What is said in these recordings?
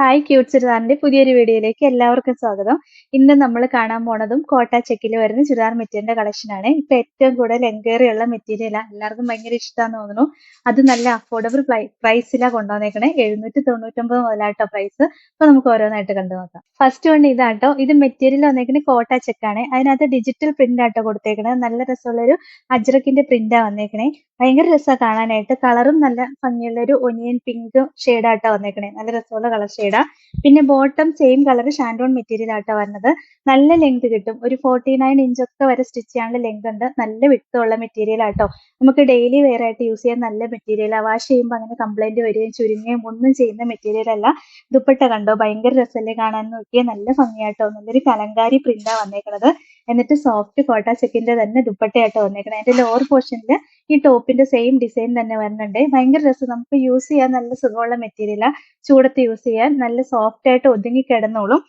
Hi cute ചുരിദാറിന്റെ പുതിയൊരു വീഡിയോയിലേക്ക് എല്ലാവർക്കും സ്വാഗതം. ഇന്ന് നമ്മൾ കാണാൻ പോണതും കോട്ട ചെക്കിൽ വരുന്ന ചുരിദാർ മെറ്റീരിയലിന്റെ കളക്ഷൻ ആണ്. ഇപ്പൊ ഏറ്റവും കൂടുതൽ എൻക്വയറി ഉള്ള മെറ്റീരിയൽ എല്ലാവർക്കും ഭയങ്കര ഇഷ്ടമാണെന്ന് തോന്നുന്നു. അത് നല്ല അഫോർഡബിൾ പ്രൈസിലാണ് കൊണ്ടുവന്നേക്കണേ. എഴുന്നൂറ്റി തൊണ്ണൂറ്റൊമ്പത് മുതലാട്ടോ പ്രൈസ് അപ്പൊ നമുക്ക് ഓരോന്നായിട്ട് കണ്ടു നോക്കാം. ഫസ്റ്റ് വൺ ഇതാട്ടോ. ഇത് മെറ്റീരിയൽ വന്നേക്കുന്നത് കോട്ട ചെക്കാണ്. അതിനകത്ത് ഡിജിറ്റൽ പ്രിന്റ് ആട്ടോ കൊടുത്തേക്കണേ. നല്ല രസമുള്ള ഒരു അജ്രക്കിന്റെ പ്രിന്റാ വന്നേക്കണേ. ഭയങ്കര രസമാണ് കാണാനായിട്ട്. കളറും നല്ല ഭംഗിയുള്ള ഒരു ഒനിയൻ പിങ്ക് ഷെയ്ഡായിട്ടാ വന്നേക്കണേ. നല്ല രസമുള്ള കളർ പിന്നെ ബോട്ടം സെയിം കളർ ഷാൻഡോൺ മെറ്റീരിയൽ ആട്ടോ വരുന്നത്. നല്ല ലെങ്ത് കിട്ടും. ഒരു ഫോർട്ടി നയൻ ഇഞ്ചൊക്കെ വരെ സ്റ്റിച്ച് ചെയ്യാനുള്ള ലെങ്ത് ഉണ്ട്. നല്ല വിട്ടുള്ള മെറ്റീരിയൽ ആട്ടോ. നമുക്ക് ഡെയിലി വെയർ ആയിട്ട് യൂസ് ചെയ്യാൻ നല്ല മെറ്റീരിയൽ വാഷ് ചെയ്യുമ്പോൾ അങ്ങനെ കംപ്ലൈന്റ് വരികയും ചുരുങ്ങുകയും ഒന്നും ചെയ്യുന്ന മെറ്റീരിയൽ അല്ല. ദുപ്പട്ട കണ്ടോ? ഭയങ്കര രസമല്ലേ കാണാൻ നോക്കിയാൽ നല്ല ഭംഗിയാട്ടോ. നല്ലൊരു കലങ്കാരി പ്രിന്റാ വന്നേക്കണത്. എന്നിട്ട് സോഫ്റ്റ് കോട്ടാ ചെക്കിന്റെ തന്നെ ദുപ്പട്ടയാട്ടോ വന്നേക്കണത്. അതിന്റെ ലോവർ പോർഷനിൽ ഈ ടോപ്പിന്റെ സെയിം ഡിസൈൻ തന്നെ വരുന്നുണ്ട്. ഭയങ്കര രസം. നമുക്ക് യൂസ് ചെയ്യാൻ നല്ല സുഖമുള്ള മെറ്റീരിയലാ ചൂടത്ത് യൂസ് ചെയ്യാൻ നല്ല സോഫ്റ്റ് ആയിട്ട് ഒതുങ്ങി കിടന്നോളും.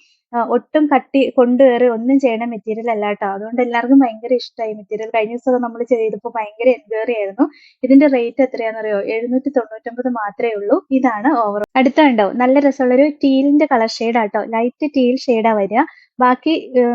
ഒട്ടും കട്ടി കൊണ്ടുകയറി ഒന്നും ചെയ്യണ മെറ്റീരിയൽ അല്ല കേട്ടോ. അതുകൊണ്ട് എല്ലാവർക്കും ഭയങ്കര ഇഷ്ടമായി മെറ്റീരിയൽ കഴിഞ്ഞ ദിവസം നമ്മൾ ചെയ്തപ്പോൾ ഭയങ്കര എൻക്വയറി ആയിരുന്നു. ഇതിന്റെ റേറ്റ് എത്രയാണെന്നറിയോ എഴുന്നൂറ്റി തൊണ്ണൂറ്റൊമ്പത് മാത്രമേ ഉള്ളൂ. ഇതാണ് ഓവർ അടുത്ത ഉണ്ടോ നല്ല രസമുള്ളൊരു ടീലിന്റെ കളർ ഷെയ്ഡാട്ടോ ലൈറ്റ് ടീൽ ഷെയ്ഡാ വരിക. ബാക്കി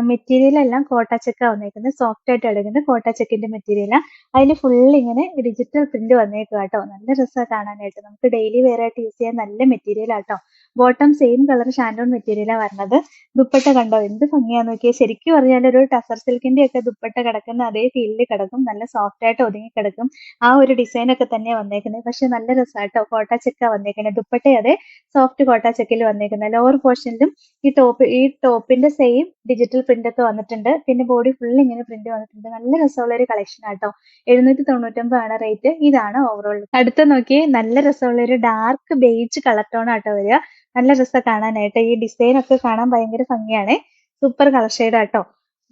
മെറ്റീരിയൽ എല്ലാം കോട്ടാച്ചക്ക വന്നേക്കുന്നത് സോഫ്റ്റ് ആയിട്ട് എടുക്കുന്നത് കോട്ടാച്ചക്കിന്റെ മെറ്റീരിയൽ അതിൽ ഫുൾ ഇങ്ങനെ ഡിജിറ്റൽ പ്രിന്റ് വന്നേക്കുക കേട്ടോ നല്ല രസമാണ് കാണാനായിട്ട്. നമുക്ക് ഡെയിലി വെയർ ആയിട്ട് യൂസ് ചെയ്യാൻ നല്ല മെറ്റീരിയൽ ആട്ടോ ബോട്ടം സെയിം കളർ ഷാൻഡോൺ മെറ്റീരിയലാണ് വരുന്നത് ദുപ്പട്ട കണ്ടോ? എന്ത് ഭംഗിയാന്ന് നോക്കിയാൽ ശരിക്കും പറഞ്ഞാൽ ഒരു ടസർ സിൽക്കിന്റെ ഒക്കെ ദുപ്പട്ട കിടക്കുന്ന അതേ ഫീലിൽ കിടക്കും. നല്ല സോഫ്റ്റ് ആയിട്ട് ഒതുങ്ങി കിടക്കും. ആ ഒരു ഡിസൈൻ ഒക്കെ തന്നെ വന്നേക്കുന്നത്. പക്ഷെ നല്ല രസമായിട്ടോ കോട്ട ചെക്ക വന്നേക്കുന്നത്. ദുപ്പട്ട അതെ സോഫ്റ്റ് കോട്ട ചെക്കിൽ വന്നേക്കുന്നത്. ലോവർ പോർഷനിലും ഈ ടോപ്പ് ഈ ടോപ്പിന്റെ സെയിം ഡിജിറ്റൽ പ്രിന്റ് ഒക്കെ വന്നിട്ടുണ്ട്. പിന്നെ ബോഡി ഫുൾ ഇങ്ങനെ പ്രിന്റ് വന്നിട്ടുണ്ട്. നല്ല രസമുള്ള ഒരു കളക്ഷൻ ആട്ടോ. എഴുന്നൂറ്റി തൊണ്ണൂറ്റൊമ്പതാണ് റേറ്റ് ഇതാണ് ഓവറോൾ അടുത്ത നോക്കിയേ നല്ല രസമുള്ള ഒരു ഡാർക്ക് ബേജ് കളർ ടോൺ ആട്ടോ വരിക. നല്ല രസം കാണാനായിട്ട്. ഈ ഡിസൈൻ ഒക്കെ കാണാൻ ഭയങ്കര ഭംഗിയാണ്. സൂപ്പർ കളർ ഷെയ്ഡ് ആട്ടോ.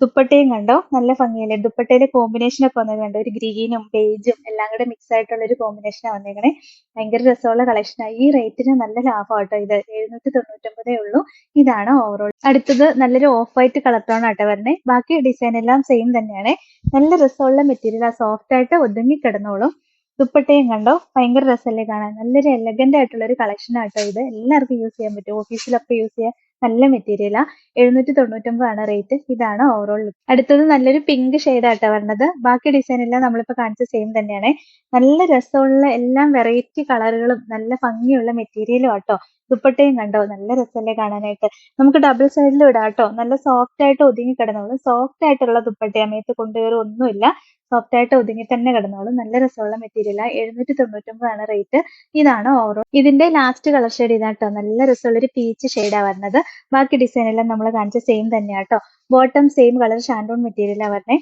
ദുപ്പട്ടയും കണ്ടോ? നല്ല ഭംഗിയല്ലേ? ദുപ്പട്ടയിലെ കോമ്പിനേഷൻ ഒക്കെ വന്നത് കണ്ടോ? ഒരു ഗ്രീനും ബേജും എല്ലാം കൂടെ മിക്സ് ആയിട്ടുള്ള ഒരു കോമ്പിനേഷനാണ് വന്നേക്കണേ. ഭയങ്കര രസമുള്ള കളക്ഷനാണ് ഈ റേറ്റിന് നല്ല ലാഭം ആട്ടോ ഇത്. എഴുന്നൂറ്റി തൊണ്ണൂറ്റൊമ്പതേ ഉള്ളൂ. ഇതാണ് ഓവറോൾ അടുത്തത് നല്ലൊരു ഓഫ് വൈറ്റ് കളർ ടോൺ ആട്ടോ വരണേ ബാക്കി ഡിസൈൻ എല്ലാം സെയിം തന്നെയാണ്. നല്ല രസമുള്ള മെറ്റീരിയൽ ആ. സോഫ്റ്റ് ആയിട്ട് ഒതുങ്ങി കിടന്നോളും. ദുപ്പട്ടയും കണ്ടോ? ഭയങ്കര രസമല്ലേ കാണാൻ? നല്ലൊരു എലഗന്റ് ആയിട്ടുള്ള ഒരു കളക്ഷൻ ആട്ടോ ഇത്. എല്ലാവർക്കും യൂസ് ചെയ്യാൻ പറ്റും. ഓഫീസിലൊക്കെ യൂസ് ചെയ്യാൻ നല്ല മെറ്റീരിയലാ എഴുന്നൂറ്റി തൊണ്ണൂറ്റൊമ്പതാണ് റേറ്റ് ഇതാണ് ഓവറോൾ ലുക്ക് അടുത്തത് നല്ലൊരു പിങ്ക് ആട്ടോ വരണത് ബാക്കി ഡിസൈൻ എല്ലാം നമ്മളിപ്പോ കാണിച്ച സെയിം തന്നെയാണ്. നല്ല രസമുള്ള എല്ലാം വെറൈറ്റി കളറുകളും നല്ല ഭംഗിയുള്ള മെറ്റീരിയലും ആട്ടോ. ദുപ്പട്ടയും കണ്ടോ? നല്ല രസമല്ലേ കാണാനായിട്ട്. നമുക്ക് ഡബിൾ സൈഡിൽ ഇടാം കേട്ടോ. നല്ല സോഫ്റ്റ് ആയിട്ട് ഒതുങ്ങി കിടന്നോളും. സോഫ്റ്റ് ആയിട്ടുള്ള ദുപ്പട്ട മേത്ത് കൊണ്ടുവരും ഒന്നുമില്ല. സോഫ്റ്റ് ആയിട്ട് ഒതുങ്ങി തന്നെ കിടന്നോളും. നല്ല രസമുള്ള മെറ്റീരിയൽ എഴുന്നൂറ്റി തൊണ്ണൂറ്റൊമ്പതാണ് റേറ്റ് ഇതാണ് ഓവറോൾ ഇതിന്റെ ലാസ്റ്റ് കളർ ഷെയ്ഡ് ഇതാട്ടോ നല്ല രസമുള്ള ഒരു പീച്ച് ഷെയ്ഡാ വരുന്നത്. ബാക്കി ഡിസൈൻ എല്ലാം നമ്മൾ കാണിച്ച സെയിം തന്നെയാട്ടോ ബോട്ടം സെയിം കളർ ഷാൻഡോൺ മെറ്റീരിയലാ പറഞ്ഞേ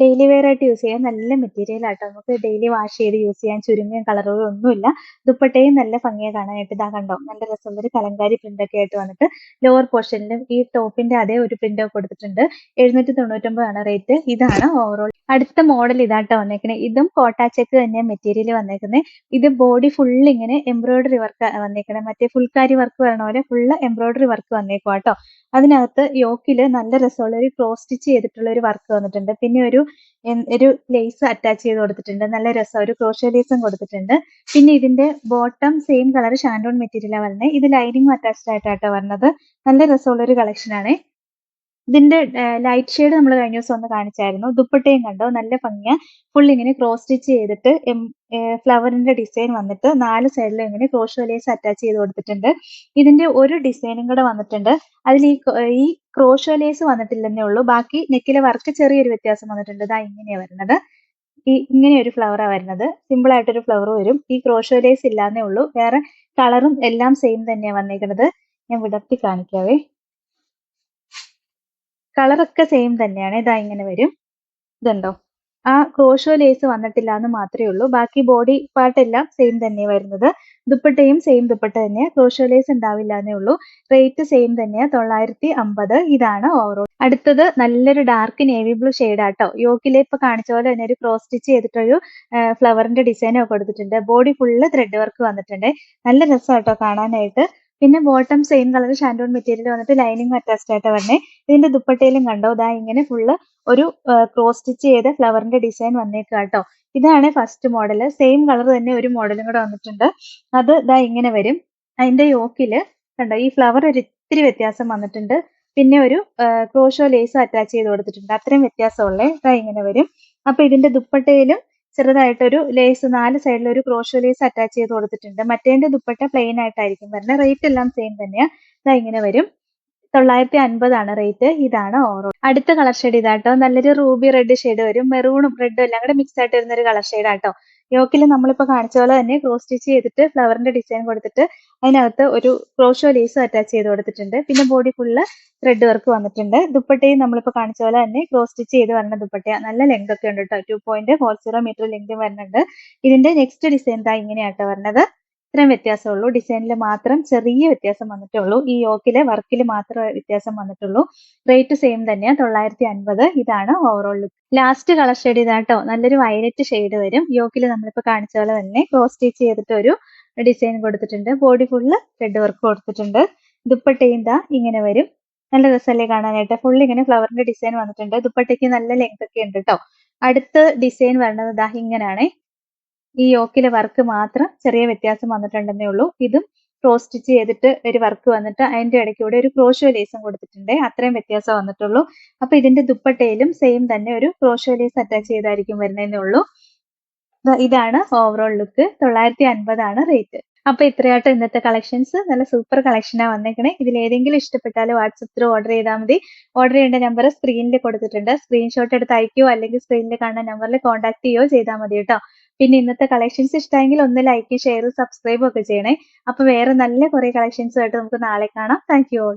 ഡെയിലി വെയർ ആയിട്ട് യൂസ് ചെയ്യാൻ നല്ല മെറ്റീരിയൽ ആട്ടോ. നമുക്ക് ഡെയിലി വാഷ് ചെയ്ത് യൂസ് ചെയ്യാൻ ചുരുങ്ങിയ കളറുകളൊന്നുമില്ല ദുപ്പട്ടയും നല്ല ഭംഗിയെ കാണാനായിട്ട് ഇതാ കണ്ടോ? നല്ല രസമുള്ള ഒരു കലങ്കാരി പ്രിന്റ് ഒക്കെ ആയിട്ട് വന്നിട്ട് ലോവർ പോർഷനിലും ഈ ടോപ്പിന്റെ അതേ ഒരു പ്രിന്റ് ഒക്കെ കൊടുത്തിട്ടുണ്ട്. എഴുന്നൂറ്റി തൊണ്ണൂറ്റൊമ്പതാണ് റേറ്റ് ഇതാണ് ഓവറോൾ അടുത്ത മോഡൽ ഇതാട്ടോ വന്നേക്കണേ. ഇതും കോട്ടാ ചെക്ക് തന്നെ മെറ്റീരിയൽ വന്നേക്കുന്നത് ഇത് ബോഡി ഫുൾ ഇങ്ങനെ എംബ്രോയിഡറി വർക്ക് വന്നേക്കണേ. മറ്റേ ഫുൾക്കാരി വർക്ക് വരണ പോലെ ഫുള്ള് എംബ്രോയിഡറി വർക്ക് വന്നേക്കും കേട്ടോ അതിനകത്ത് യോക്കിൽ നല്ല രസമുള്ള ഒരു ക്രോസ് സ്റ്റിച്ച് ചെയ്തിട്ടുള്ള ഒരു വർക്ക് വന്നിട്ടുണ്ട്. പിന്നെ ഒരു ഒരു ലേസ് അറ്റാച്ച് ചെയ്ത് കൊടുത്തിട്ടുണ്ട്. നല്ല രസം ഒരു ക്രോഷ്യ ലേസും കൊടുത്തിട്ടുണ്ട്. പിന്നെ ഇതിന്റെ ബോട്ടം സെയിം കളർ ഷാൻഡോൺ മെറ്റീരിയലാണ് വരുന്നത് ഇത് ലൈനിങ് അറ്റാച്ച്ഡ് ആയിട്ടാട്ടോ വരുന്നത്. നല്ല രസമുള്ള ഒരു കളക്ഷൻ ആണ്. ഇതിന്റെ ലൈറ്റ് ഷെയ്ഡ് നമ്മൾ കഴിഞ്ഞ ദിവസം ഒന്ന് കാണിച്ചായിരുന്നു. ദുപ്പട്ടയും കണ്ടോ? നല്ല ഭംഗിയ. ഫുൾ ഇങ്ങനെ ക്രോസ് സ്റ്റിച്ച് ചെയ്തിട്ട് ഫ്ലവറിന്റെ ഡിസൈൻ വന്നിട്ട് നാല് സൈഡിലും ഇങ്ങനെ ക്രോഷോ ലേസ് അറ്റാച്ച് ചെയ്ത് കൊടുത്തിട്ടുണ്ട്. ഇതിന്റെ ഒരു ഡിസൈനും കൂടെ വന്നിട്ടുണ്ട്. അതിൽ ഈ ഈ ക്രോഷോ ലേസ് വന്നിട്ടില്ലെന്നേ ഉള്ളൂ. ബാക്കി നെക്കിലെ വർക്ക് ചെറിയൊരു വ്യത്യാസം വന്നിട്ടുണ്ട്. ഇതാ ഇങ്ങനെയാ വരുന്നത്. ഈ ഇങ്ങനെ ഒരു ഫ്ലവറാ വരുന്നത്. സിമ്പിൾ ആയിട്ടൊരു ഫ്ലവർ വരും. ഈ ക്രോഷോ ലേസ് ഇല്ലാന്നേ ഉള്ളൂ. വേറെ കളറും എല്ലാം സെയിം തന്നെയാ വന്നേക്കുന്നത് ഞാൻ വിടർത്തി കാണിക്കാവേ. കളറൊക്കെ സെയിം തന്നെയാണ്. ഇതാ ഇങ്ങനെ വരും. ഇതുണ്ടോ? ആ ക്രോഷോ ലേസ് വന്നിട്ടില്ല എന്ന് മാത്രമേ ഉള്ളൂ. ബാക്കി ബോഡി പാർട്ട് എല്ലാം സെയിം തന്നെ വരുന്നത്. ദുപ്പട്ടയും സെയിം ദുപ്പട്ട തന്നെ ക്രോഷോ ലേസ് ഉണ്ടാവില്ല എന്നേ ഉള്ളൂ. റേറ്റ് സെയിം തന്നെയാണ് തൊള്ളായിരത്തി അമ്പത് ഇതാണ് ഓവറോൾ അടുത്തത് നല്ലൊരു ഡാർക്ക് നേവി ബ്ലൂ ഷെയ്ഡ് ആട്ടോ. യോക്കിലെ ഇപ്പൊ കാണിച്ച പോലെ തന്നെ ഒരു ക്രോസ് സ്റ്റിച്ച് ചെയ്തിട്ടൊരു ഫ്ലവറിന്റെ ഡിസൈനൊക്കെ കൊടുത്തിട്ടുണ്ട്. ബോഡി ഫുള്ള് ത്രെഡ് വർക്ക് വന്നിട്ടുണ്ട്. നല്ല രസമാട്ടോ കാണാനായിട്ട്. പിന്നെ ബോട്ടം സെയിം കളർ ഷാൻഡോൺ മെറ്റീരിയൽ വന്നിട്ട് ലൈനിങ് അറ്റാച്ച്ഡ് ആയിട്ട് വരണേ. ഇതിന്റെ ദുപ്പട്ടയിലും കണ്ടോ? ഇതാ ഇങ്ങനെ ഫുള്ള് ഒരു ക്രോസ് സ്റ്റിച്ച് ചെയ്ത ഫ്ലവറിന്റെ ഡിസൈൻ വന്നേക്കാം കേട്ടോ ഇതാണ് ഫസ്റ്റ് മോഡൽ സെയിം കളർ തന്നെ ഒരു മോഡലും കൂടെ വന്നിട്ടുണ്ട്. അത് ഇതാ ഇങ്ങനെ വരും. അതിന്റെ യോക്കിൽ കണ്ടോ? ഈ ഫ്ലവർ ഒരു ഇത്തിരി വ്യത്യാസം വന്നിട്ടുണ്ട്. പിന്നെ ഒരു ക്രോഷോ ലേസ് അറ്റാച്ച് ചെയ്ത് കൊടുത്തിട്ടുണ്ട്. അത്രയും വ്യത്യാസമുള്ളേ ഇതാ ഇങ്ങനെ വരും. അപ്പൊ ഇതിന്റെ ദുപ്പട്ടയിലും ചെറുതായിട്ടൊരു ലേസ് നാല് സൈഡിൽ ഒരു ക്രോഷോ ലേസ് അറ്റാച്ച് ചെയ്ത് കൊടുത്തിട്ടുണ്ട്. മറ്റേന്റെ ദുപ്പട്ട പ്ലെയിൻ ആയിട്ടായിരിക്കും വരുന്നത്. റേറ്റ് എല്ലാം സെയിം തന്നെയാണ് ഇതാ ഇങ്ങനെ വരും. തൊള്ളായിരത്തി അൻപതാണ് റേറ്റ് ഇതാണ് ഓറോ അടുത്ത കളർ ഷെയ്ഡ് ഇതാട്ടോ. നല്ലൊരു റൂബി റെഡ് ഷെയ്ഡ് വരും. മെറൂണും റെഡും എല്ലാം കൂടെ മിക്സ് ആയിട്ട് വരുന്ന ഒരു കളർ ഷെയ്ഡ് ആട്ടോ. യോക്കിൽ നമ്മളിപ്പോ കാണിച്ച പോലെ തന്നെ ക്രോസ് സ്റ്റിച്ച് ചെയ്തിട്ട് ഫ്ലവറിന്റെ ഡിസൈൻ കൊടുത്തിട്ട് അതിനകത്ത് ഒരു ക്രോഷോ ലേസും അറ്റാച്ച് ചെയ്ത് കൊടുത്തിട്ടുണ്ട്. പിന്നെ ബോഡി ഫുള്ള് ത്രെഡ് വർക്ക് വന്നിട്ടുണ്ട്. ദുപ്പട്ടയും നമ്മളിപ്പോ കാണിച്ച പോലെ തന്നെ ക്രോസ് സ്റ്റിച്ച് ചെയ്ത് വരുന്ന ദുപ്പട്ട നല്ല ലെങ്ത് ഒക്കെ ഉണ്ട് കേട്ടോ two point four zero metre length വരുന്നുണ്ട്. ഇതിന്റെ നെക്സ്റ്റ് ഡിസൈൻ ദാ ഇങ്ങനെയാട്ടോ വരുന്നത് ഇത്രയും വ്യത്യാസമുള്ളൂ. ഡിസൈനിൽ മാത്രം ചെറിയ വ്യത്യാസം വന്നിട്ടുള്ളൂ. ഈ യോക്കിലെ വർക്കിൽ മാത്രം വ്യത്യാസം വന്നിട്ടുള്ളൂ. റേറ്റ് സെയിം തന്നെയാണ് തൊള്ളായിരത്തി അൻപത് ഇതാണ് overall look last colour shade ഇതാട്ടോ. നല്ലൊരു വയലറ്റ് ഷെയ്ഡ് വരും. യോക്കിൽ നമ്മളിപ്പോ കാണിച്ച പോലെ തന്നെ ക്രോസ് സ്റ്റിച്ച് ചെയ്തിട്ട് ഒരു ഡിസൈൻ കൊടുത്തിട്ടുണ്ട്. ബോഡി ഫുള്ള് റെഡ് വർക്ക് കൊടുത്തിട്ടുണ്ട്. ദുപ്പട്ടയും ദാ ഇങ്ങനെ വരും. നല്ല രസമല്ലേ കാണാനായിട്ട്. ഫുള്ള് ഇങ്ങനെ ഫ്ലവറിന്റെ ഡിസൈൻ വന്നിട്ടുണ്ട്. ദുപ്പട്ടയ്ക്ക് നല്ല ലെങ്ത് ഒക്കെ ഉണ്ട് കേട്ടോ അടുത്ത ഡിസൈൻ വരുന്നത് ദാ ഇങ്ങനെയാണ് ഈ യോക്കിലെ വർക്ക് മാത്രം ചെറിയ വ്യത്യാസം വന്നിട്ടുണ്ടെന്നേ ഉള്ളൂ. ഇതും ക്രോസ് സ്റ്റിച്ച് ചെയ്തിട്ട് ഒരു വർക്ക് വന്നിട്ട് അതിന്റെ ഇടയ്ക്ക് കൂടെ ഒരു ക്രോഷോ ലേസും കൊടുത്തിട്ടുണ്ട്. അത്രയും വ്യത്യാസം വന്നിട്ടുള്ളൂ. അപ്പൊ ഇതിന്റെ ദുപ്പട്ടയിലും സെയിം തന്നെ ഒരു ക്രോഷോ ലേസ് അറ്റാച്ച് ചെയ്തായിരിക്കും വരുന്നതെന്നേ ഉള്ളൂ. ഇതാണ് ഓവറോൾ ലുക്ക് തൊള്ളായിരത്തി അൻപതാണ് റേറ്റ് അപ്പൊ ഇത്രയായിട്ട് ഇന്നത്തെ കളക്ഷൻസ് നല്ല സൂപ്പർ കളക്ഷനാ വന്നേക്കണേ. ഇതിൽ ഏതെങ്കിലും ഇഷ്ടപ്പെട്ടാൽ ത്രൂ ഓർഡർ ചെയ്താൽ മതി. ഓർഡർ ചെയ്യേണ്ട നമ്പർ സ്ക്രീനിൽ കൊടുത്തിട്ടുണ്ട്. സ്ക്രീൻഷോട്ട് എടുത്ത് അയക്കുകയോ അല്ലെങ്കിൽ സ്ക്രീനിൽ കാണുന്ന നമ്പറിൽ കോൺടാക്ട് ചെയ്യോ ചെയ്താൽ മതി കേട്ടോ. പിന്നെ ഇന്നത്തെ കളക്ഷൻസ് ഇഷ്ടമെങ്കിൽ ഒന്ന് ലൈക്ക് ഷെയർ സബ്സ്ക്രൈബ് ഒക്കെ ചെയ്യണേ. അപ്പൊ വേറെ നല്ല കുറെ കളക്ഷൻസുമായിട്ട് നമുക്ക് നാളെ കാണാം. Thank you